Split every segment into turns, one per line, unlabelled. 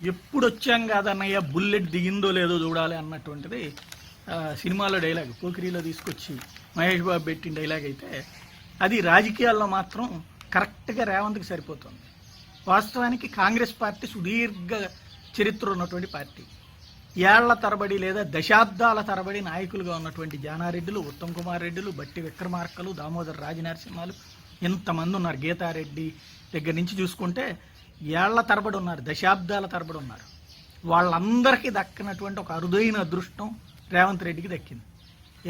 ఎప్పుడు వచ్చాం కాదన్నయ్య? బుల్లెట్ దిగిందో లేదో చూడాలి అన్నటువంటిది సినిమాలో డైలాగ్ పోకిరీలో తీసుకొచ్చి మహేష్ బాబు పెట్టిన డైలాగ్ అయితే అది రాజకీయాల్లో మాత్రం కరెక్ట్గా రేవంత్కి సరిపోతుంది. వాస్తవానికి కాంగ్రెస్ పార్టీ సుదీర్ఘ చరిత్ర ఉన్నటువంటి పార్టీ. ఏళ్ళ తరబడి లేదా దశాబ్దాల తరబడి నాయకులుగా ఉన్నటువంటి జానారెడ్డిలు ఉత్తమ్ కుమార్ రెడ్డిలు బట్టి విక్రమార్కలు దామోదర్ రాజనరసింహాలు ఇంతమంది ఉన్నారు? గీతారెడ్డి దగ్గర నుంచి చూసుకుంటే ఏళ్ళ తరబడి ఉన్నారు దశాబ్దాల తరబడి ఉన్నారు. వాళ్ళందరికీ దక్కినటువంటి ఒక అరుదైన అదృష్టం రేవంత్ రెడ్డికి దక్కింది.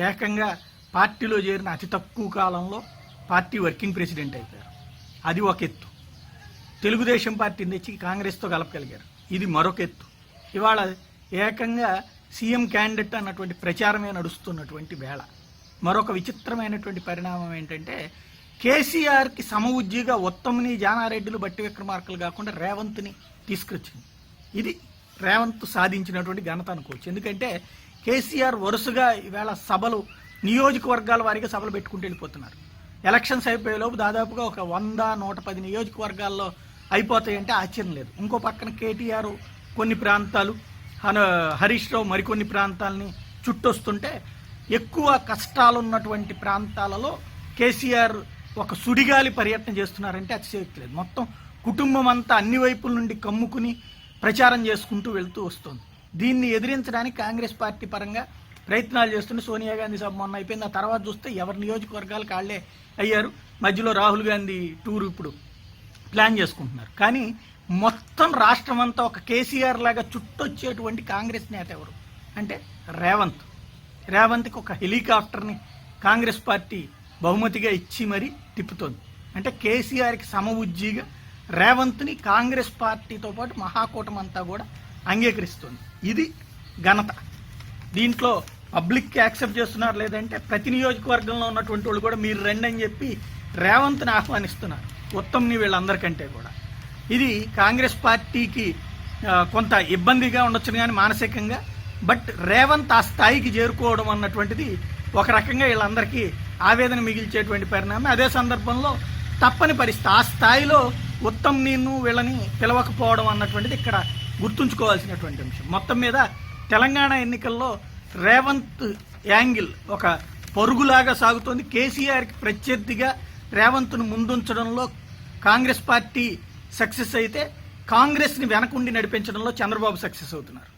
ఏకంగా పార్టీలో చేరిన అతి తక్కువ కాలంలో పార్టీ వర్కింగ్ ప్రెసిడెంట్ అయిపోయారు. అది ఒక ఎత్తు. తెలుగుదేశం పార్టీని తెచ్చి కాంగ్రెస్తో కలపగలిగారు. ఇది మరొక ఎత్తు. ఇవాళ ఏకంగా సీఎం క్యాండిడేట్ అన్నటువంటి ప్రచారమే నడుస్తున్నటువంటి వేళ. మరొక విచిత్రమైనటువంటి పరిణామం ఏంటంటే కేసీఆర్కి సమవుజ్జిగా ఉత్తమ్ని జానారెడ్డిలు బట్టి విక్రమార్కలు కాకుండా రేవంత్ని తీసుకొచ్చింది. ఇది రేవంత్ సాధించినటువంటి ఘనత అనుకోవచ్చు. ఎందుకంటే కేసీఆర్ వరుసగా ఈవేళ సభలు నియోజకవర్గాల వారిగా సభలు పెట్టుకుంటూ వెళ్ళిపోతున్నారు. ఎలక్షన్స్ అయిపోయేలోపు దాదాపుగా ఒక వంద నూట పది నియోజకవర్గాల్లో అయిపోతాయంటే ఆశ్చర్యం లేదు. ఇంకో పక్కన కేటీఆర్ కొన్ని ప్రాంతాలు హన- హరీష్ రావు మరికొన్ని ప్రాంతాలని చుట్టొస్తుంటే ఎక్కువ కష్టాలు ఉన్నటువంటి ప్రాంతాలలో కేసీఆర్ ఒక సుడిగాలి పర్యటన చేస్తున్నారంటే అతిశయోక్తి లేదు మొత్తం కుటుంబం అంతా అన్ని వైపుల నుండి కమ్ముకుని ప్రచారం చేసుకుంటూ వెళ్తూ వస్తుంది. దీన్ని ఎదిరించడానికి కాంగ్రెస్ పార్టీ పరంగా ప్రయత్నాలు చేస్తుంటే సోనియా గాంధీ సభ మొన్న అయిపోయింది. ఆ తర్వాత చూస్తే ఎవరి నియోజకవర్గాలు కాళ్ళే అయ్యారు. మధ్యలో రాహుల్ గాంధీ టూర్ ఇప్పుడు ప్లాన్ చేసుకుంటున్నారు. కానీ మొత్తం రాష్ట్రం అంతా ఒక కేసీఆర్ లాగా చుట్టొచ్చేటువంటి కాంగ్రెస్ నేత ఎవరు? అంటే రేవంత్. రేవంత్కి ఒక హెలికాప్టర్ని కాంగ్రెస్ పార్టీ బహుమతిగా ఇచ్చి మరీ తిప్పుతోంది. అంటే కేసీఆర్కి సమవుజ్జిగా రేవంత్ని కాంగ్రెస్ పార్టీతో పాటు మహాకూటమి అంతా కూడా అంగీకరిస్తుంది. ఇది ఘనత. దీంట్లో పబ్లిక్ యాక్సెప్ట్ చేస్తున్నారు లేదంటే ప్రతి నియోజకవర్గంలో ఉన్నటువంటి వాళ్ళు కూడా మీరు రండి అని చెప్పి రేవంత్ని ఆహ్వానిస్తున్నారు. ఉత్తమ్ని వీళ్ళందరికంటే కూడా. ఇది కాంగ్రెస్ పార్టీకి కొంత ఇబ్బందిగా ఉండొచ్చు కానీ మానసికంగా బట్ రేవంత్ ఆ స్థాయికి చేరుకోవడం అన్నటువంటిది ఒక రకంగా వీళ్ళందరికీ ఆవేదన మిగిల్చేటువంటి పరిణామం. అదే సందర్భంలో తప్పని పరిస్థితి. ఆ స్థాయిలో ఉత్తమ్ నేను వీళ్ళని పిలవకపోవడం అన్నటువంటిది ఇక్కడ గుర్తుంచుకోవాల్సినటువంటి అంశం. మొత్తం మీద తెలంగాణ ఎన్నికల్లో రేవంత్ యాంగిల్ ఒక పరుగులాగా సాగుతోంది. కేసీఆర్కి ప్రత్యర్థిగా రేవంత్ను ముందుంచడంలో కాంగ్రెస్ పార్టీ సక్సెస్ అయితే కాంగ్రెస్ని వెనకుండి నడిపించడంలో చంద్రబాబు సక్సెస్ అవుతున్నారు.